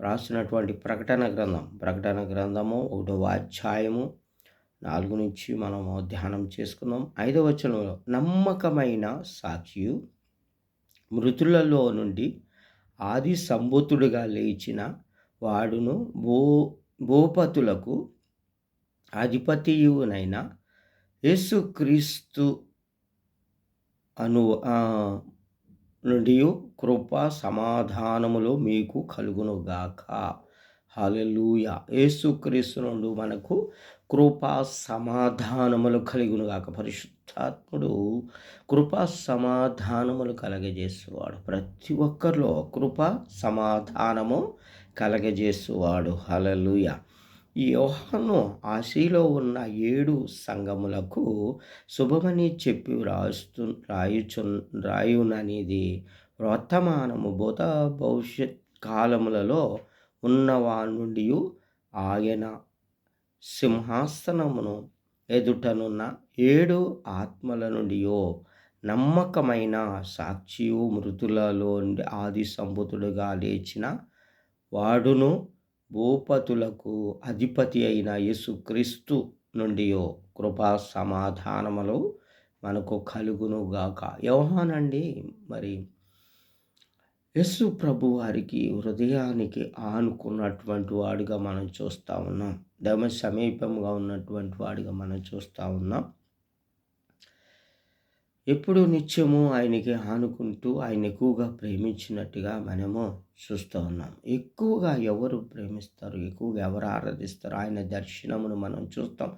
రాసినటువంటి ప్రకటన గ్రంథం. ప్రకటన గ్రంథము ఒకటవ అధ్యాయము నాలుగు నుంచి మనము ధ్యానం చేసుకుందాం. ఐదవ వచనంలో నమ్మకమైన సాక్షియు మృతులలో నుండి ఆది సంబుతుడుగా లేచిన వాడును భూ భూపతులకు అధిపతియునైన యేసుక్రీస్తు అను నుండి కృప సమాధానములు మీకు కలుగునుగాక. హాలెలూయ యేసుక్రీస్తు నుండి మనకు కృపా సమాధానములు కలుగునుగాక. పరిశుద్ధాత్ముడు కృపా సమాధానములు కలగజేసేవాడు. ప్రతి ఒక్కరిలో కృప సమాధానము కలగజేసేవాడు. హలలుయ యోహాను ఆశీలో ఉన్న ఏడు సంఘములకు శుభమని చెప్పి రాస్తు రాయుచు రాయుననేది. వర్తమానము భూత భవిష్యత్ కాలములలో ఉన్నవా ఆయన సింహాసనమును ఎదుటనున్న ఏడు ఆత్మల నుండియో నమ్మకమైన సాక్షియు మృతులలో ఆది సంబుతుడుగా లేచిన వాడును భూపతులకు అధిపతి అయిన యేసుక్రీస్తు నుండియో కృపా సమాధానములు మనకు కలుగునుగాక. యోహానండి మరి యస్సు ప్రభు వారికి హృదయానికి ఆనుకున్నటువంటి వాడిగా మనం చూస్తూ ఉన్నాం. దమ సమీపంగా ఉన్నటువంటి వాడిగా మనం చూస్తూ ఉన్నాం. ఎప్పుడు నిత్యము ఆయనకి ఆనుకుంటూ ఆయన ఎక్కువగా ప్రేమించినట్టుగా మనము చూస్తూ ఉన్నాం. ఎక్కువగా ఎవరు ప్రేమిస్తారు? ఎక్కువగా ఎవరు ఆరాధిస్తారు? ఆయన దర్శనమును మనం చూస్తాం.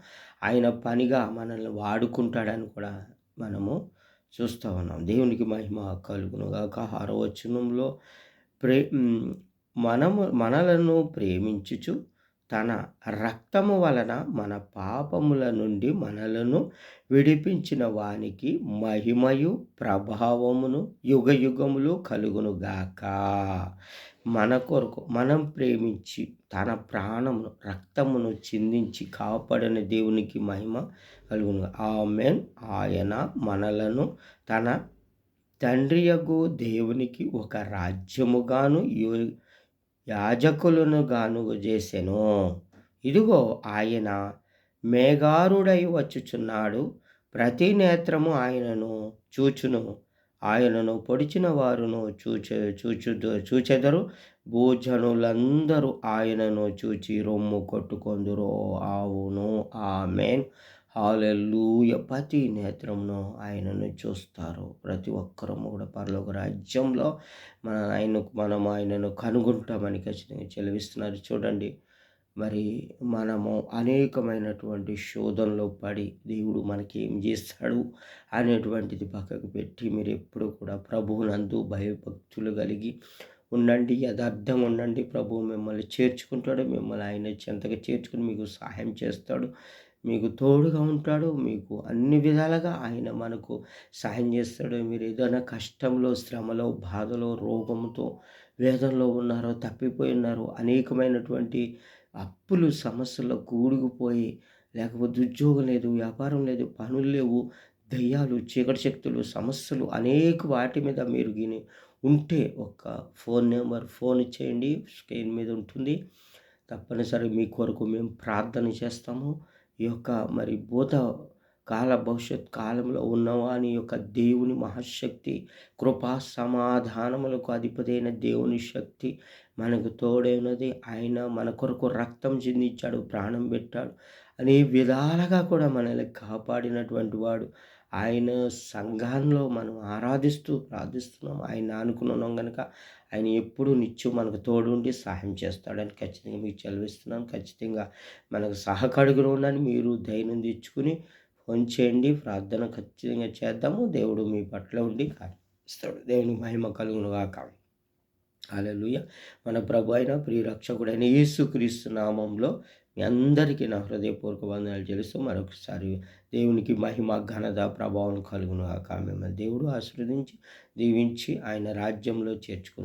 ఆయన పనిగా మనల్ని వాడుకుంటాడని కూడా మనము చూస్తూ ఉన్నాం. దేవునికి మహిమ కలుగునుగాక ఆరవచనంలో ప్రే మనము మనలను ప్రేమించుచు తన రక్తము వలన మన పాపముల నుండి మనలను విడిపించిన వానికి మహిమయు ప్రభావమును యుగయుగములు కలుగునుగాక మన కొరకు మనం ప్రేమించి తన ప్రాణమును రక్తమును చిందించి కాపాడిన దేవునికి మహిమ కలుగును. ఆమెన్. ఆయన మనలను తన తండ్రియగు దేవునికి ఒక రాజ్యముగాను యో యాజకులను గానుగు చేసెను. ఇదిగో ఆయన మేఘారుడై వచ్చుచున్నాడు. ప్రతి నేత్రము ఆయనను చూచును. ఆయనను పొడిచిన వారును చూచే చూచు చూచెదరు. భూజనులందరూ ఆయనను చూచి రొమ్ము కొట్టుకొందురు ఆవును. ఆమెన్. హాలెల్లుయ ప్రతి నేత్రంలో ఆయనను చూస్తారు. ప్రతి ఒక్కరము కూడా పరలోక రాజ్యంలో మన ఆయనకు మనం ఆయనను కనుగొంటామని ఖచ్చితంగా చెలవిస్తున్నారు. చూడండి మరి మనము అనేకమైనటువంటి శోధనలో పడి దేవుడు మనకి ఏం చేస్తాడు అనేటువంటిది పక్కకు పెట్టి మీరు ఎప్పుడు కూడా ప్రభువునందు భయభక్తులు కలిగి ఉండండి. యథార్థం ఉండండి. ప్రభువు మిమ్మల్ని చేర్చుకుంటాడు. మిమ్మల్ని ఆయన చెంతగా చేర్చుకుని మీకు సహాయం చేస్తాడు. మీకు తోడుగా ఉంటాడు మీకు అన్ని విధాలుగా ఆయన మనకు సహాయం చేస్తాడు మీరు ఏదైనా కష్టంలో శ్రమలో బాధలో రోగంతో వేదంలో ఉన్నారో తప్పిపోయి ఉన్నారో అనేకమైనటువంటి అప్పులు సమస్యలు కూడుకుపోయి లేకపోతే ఉద్యోగం లేదు వ్యాపారం లేదు పనులు లేవు దయ్యాలు చీకటి శక్తులు సమస్యలు అనేక వాటి మీద మీరు గిని ఉంటే ఒక ఫోన్ నెంబర్ ఫోన్ ఇచ్చేయండి స్క్రీన్ మీద ఉంటుంది. తప్పనిసరి మీ కొరకు మేము ప్రార్థన చేస్తాము. ఈ యొక్క మరి భూత కాల భవిష్యత్ కాలంలో ఉన్నవాని యొక్క దేవుని మహాశక్తి కృపా సమాధానములకు అధిపతైన దేవుని శక్తి మనకు తోడైనది. ఆయన మన కొరకు రక్తం చిందించాడు ప్రాణం పెట్టాడు. అనే విధాలుగా కూడా మనల్ని కాపాడినటువంటి వాడు. ఆయన సంఘంలో మనం ఆరాధిస్తూ ప్రార్థిస్తున్నాం. ఆయన అనుకున్నాం కనుక ఆయన ఎప్పుడు నిత్యం మనకు తోడుండి సహాయం చేస్తాడని ఖచ్చితంగా మీకు చదివిస్తున్నాను ఖచ్చితంగా మనకు సహకడుగులు ఉండని మీరు ధైర్యం తెచ్చుకుని ఫోన్ చేయండి. ప్రార్థన ఖచ్చితంగా చేద్దాము. దేవుడు మీ పట్ల ఉండి ఇస్తాడు దేవుని మహిమ కలుగును కాక అలలుయ మన ప్రభు అయిన ప్రియరక్షకుడైన యేసుక్రీస్తు నామంలో మీ అందరికీ నా హృదయపూర్వక వందనాలు తెలుస్తూ మరొకసారి దేవునికి మహిమ ఘనత ప్రభావం కలుగును ఆ మిమ్మల్ని దేవుడు ఆశీర్వదించి దీవించి ఆయన రాజ్యంలో చేర్చుకుని